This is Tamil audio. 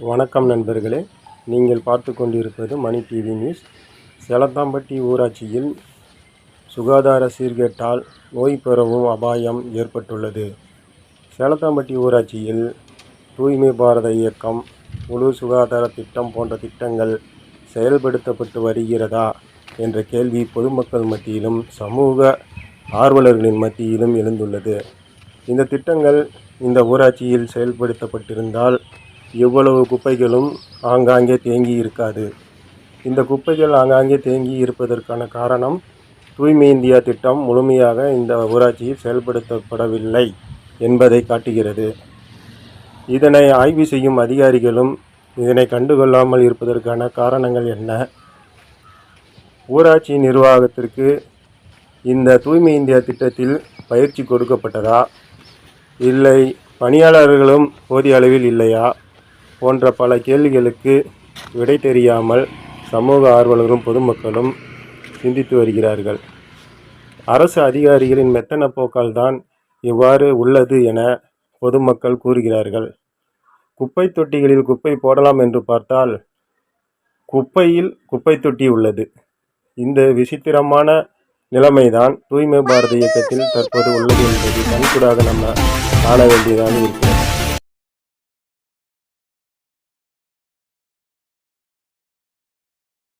வணக்கம் நண்பர்களே. நீங்கள் பார்த்து கொண்டிருப்பது மணி டிவி நியூஸ் செலத்தாம்பட்டி ஊராட்சியில் சுகாதார சீர்கேட்டால் நோய் பெறவும் அபாயம் ஏற்பட்டுள்ளது. சேலத்தாம்பட்டி ஊராட்சியில் தூய்மை பாரத இயக்கம் முழு சுகாதார திட்டம் போன்ற திட்டங்கள் செயல்படுத்தப்பட்டு வருகிறதா என்ற கேள்வி பொதுமக்கள் மத்தியிலும் சமூக ஆர்வலர்களின் மத்தியிலும் எழுந்துள்ளது. இந்த திட்டங்கள் இந்த ஊராட்சியில் செயல்படுத்தப்பட்டிருந்தால் எவ்வளவு குப்பைகளும் ஆங்காங்கே தேங்கி இருக்காது. இந்த குப்பைகள் ஆங்காங்கே தேங்கி இருப்பதற்கான காரணம் தூய்மை இந்தியா திட்டம் முழுமையாக இந்த ஊராட்சியில் செயல்படுத்தப்படவில்லை என்பதை காட்டுகிறது. இதனை ஆய்வு செய்யும் அதிகாரிகளும் இதனை கண்டுகொள்ளாமல் இருப்பதற்கான காரணங்கள் என்ன? ஊராட்சி நிர்வாகத்திற்கு இந்த தூய்மை இந்தியா திட்டத்தில் பயிற்சி கொடுக்கப்பட்டதா? இல்லை பணியாளர்களும் போதிய அளவில் இல்லையா? போன்ற பல கேள்விகளுக்கு விடை தெரியாமல் சமூக ஆர்வலர்களும் பொதுமக்களும் சிந்தித்து வருகிறார்கள். அரசு அதிகாரிகளின் மெத்தன போக்கால் தான் இவ்வாறு உள்ளது என பொதுமக்கள் கூறுகிறார்கள். குப்பை தொட்டிகளில் குப்பை போடலாம் என்று பார்த்தால் குப்பையில் குப்பை தொட்டி உள்ளது. இந்த விசித்திரமான நிலைமைதான் தூய்மை பாரத இயக்கத்தில் தற்போது உள்ளது என்பது கண்கூடாக நம்ம காண வேண்டியதாக இருக்கிறது.